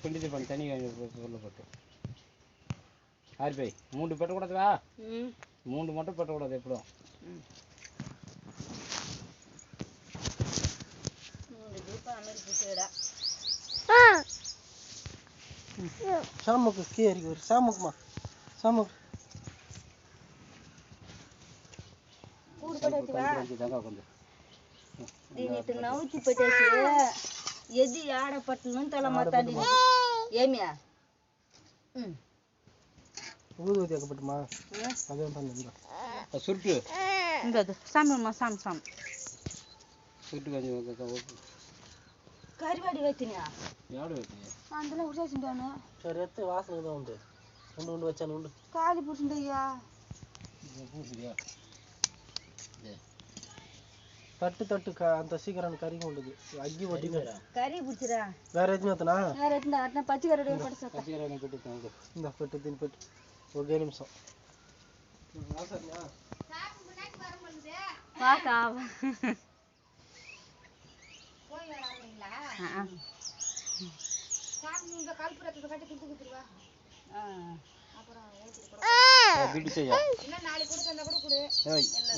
பிண்டிச்சு பண்ண தனி சொல்லப்பட்டு ஆர்பை மூன்று பெட்டக்கூடாதுவா மூன்று மட்டும் பெட்டக்கூடாது எப்படும் சாமுக்கு கீ அறிக்கை ஒரு சாமுக்குமா? சாமுக்கு கூடு போட்டு தாங்க உட்காந்து. நவுத்தி போட்டாச்சு ఎది ఆడపట్లను తల మాట్లాడి ఏమియా ஊதுவத்தி வைக்கப்பட்டுமா அதான் பண்ணுங்க சுருட்டு ఇంకదు సామి అమ్మ సామి సామి சுருட்டு கொஞ்சம் కరివాడి వెతినా ఎవడు పెట్టి అందులో ఉసేసింటాను சரி எடுத்து வாசனை தான் உண்டு உண்டு உண்டு வச்சானு உண்டு కాలి పుట్టిందయ్యా ತಟ್ಟು ತಟ್ಟು ಕ ಅಂತ ಸೀಕರಣ ಕರಿಗ ಉಂಡದು ಅಗ್ಗಿ ಒಡ್ಡಿ ಕರಿ ಬಿಡ್ತೀರಾ ಬೇರೆ ಎದ್ದು ಮಾತನಾ ಬೇರೆ ಎದ್ದು ಅದನ್ನ ಪಚ್ಚಿಗೆ ರೆಡಿ ಮಾಡಿ ಸಾಕು ಪಚ್ಚಿಗೆ ರೆಡಿ ಮಾಡಿ ಬಿಟ್ಟು ಇಂದ ಪೆಟ್ಟು ತಿನ್ ಪೆಟ್ಟು ಒಗ್ಗೇ ನಿಮಿಷ வாக்கா கல்புரத்தை கட்டி கொடுத்து கொடுத்துருவா அப்புறம் பிடி செய்யா இல்லை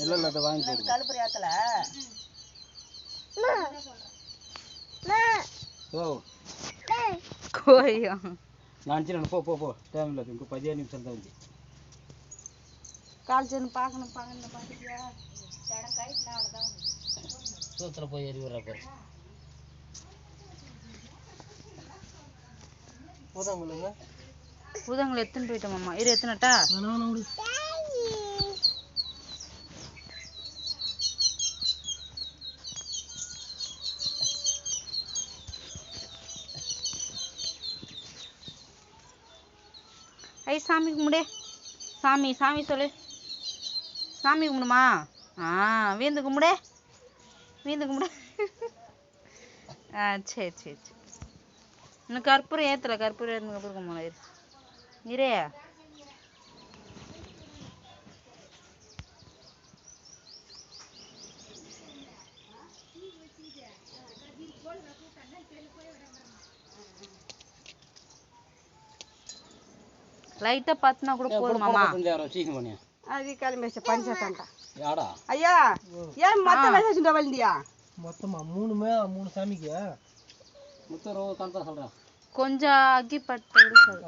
இல்லை அதை வாங்கி போடு கழுப்பு ஏத்தல ஓ. கோயம் நான் சின்ன போ போ போ. டைம் இல்லை இங்கே பதினேழு நிமிஷம் தான் வந்து கால் சேர்ந்து பார்க்கணும் பார்க்கணும் பார்த்துட்டியா சூத்திர போய் ஏறி வர்றப்ப போதும் உங்களுக்கு? பூதங்களை எடுத்துன்னு போயிட்டோம் மாமா இரு எத்தனட்டா? ஐ சாமி கும்பிடே. சாமி சாமி சொல்லு. சாமி கும்பிடுமா? ஆ வீந்து கும்பிடே. வீந்து கும்பிடு. ஆ சரி சரி சரி. இன்னும் கற்பூரம் ஏற்றலை கற்பூரம் ஏற்றுக்கப்புறம் கும்பிடலாம் இரு இரே லைட்டாக பார்த்துனா கூட போதுமாம்மா కొంచెం చీకి పని అది కలిమేసే పని చేస్తంట ఆడా అయ్యా ఏం మొత్తం వేసేసిండే వాళ్ళియా மொத்தமா மூணுமே மூணு சாமிக்கு முத்தம் ரோ కొంచెం అగ్గి పట్టడు సార్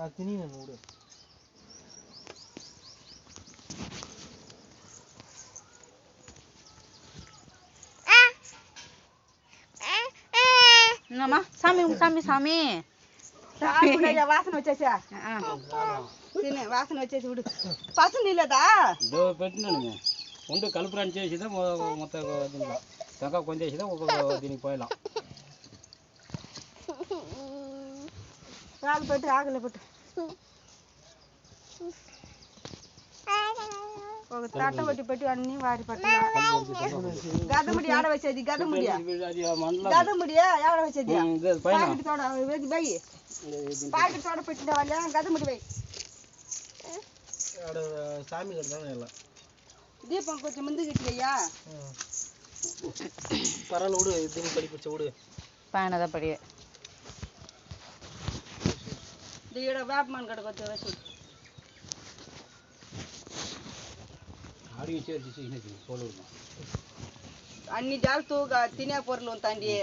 சாமி சாமி சாமி వాసన వచ్చేసా వాసన వచ్చేసి విడు పసు నీళ్ళదా పెట్టినాను ఉండు కలుపు రన్ చేసిదా మొత్తం దీంట్లో తగ్గ కొంచెం చేసిదా ఒక దీనికి పోయలా రాళ్ళు పెట్టి ఆగలే పెట్టు ఒక తట్ట పెట్టి పెట్టి అన్ని వాడి పట్ల గదముడి ఆడ వచ్చేది గదముడి అది మండలం గదముడి ఆడ వచ్చేది ఇది పైన పాకెట్ తోడ వెది బయ్యి పాకెట్ తోడ పెట్టిన వాళ్ళ గదముడి బయ్యి ఆడ సామి కడతాను ఇలా దీపం కొంచెం ముందుకు ఇట్లయ్యా பரவாயில்ல விடு தினி படிப்பிச்ச விடு పైన పడి ఈడ వేపమాన్ గడకు వచ్చే వేసి అడిగి చేసి చేసినది పోలూరు అన్ని జాగ్రత్తు తినే పొరలు ఉంతండి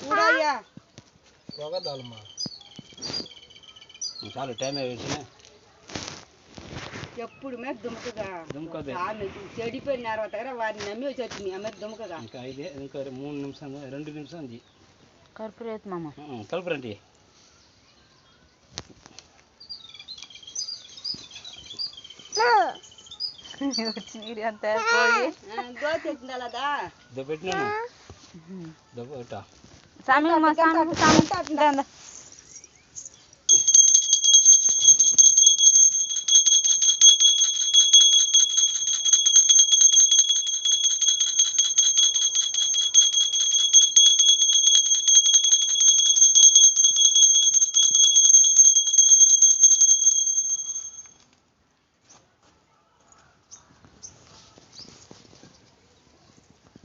చూడయ్యా పొగదాలమ్మా చాలు టైం వేసిన ఎప్పుడు మీద దుమకగా. దుమ్ముకదే ఆమె చెడిపోయిన తర్వాత వారిని నమ్మి వచ్చి అమ్మ దుమకగా. ఇంకా ఐదే ఇంకా మూడు నిమిషం రెండు నిమిషం కలుపురేత్ మామ. కలుపురండి. అంతా పెట్టినా సామి సామి సామి.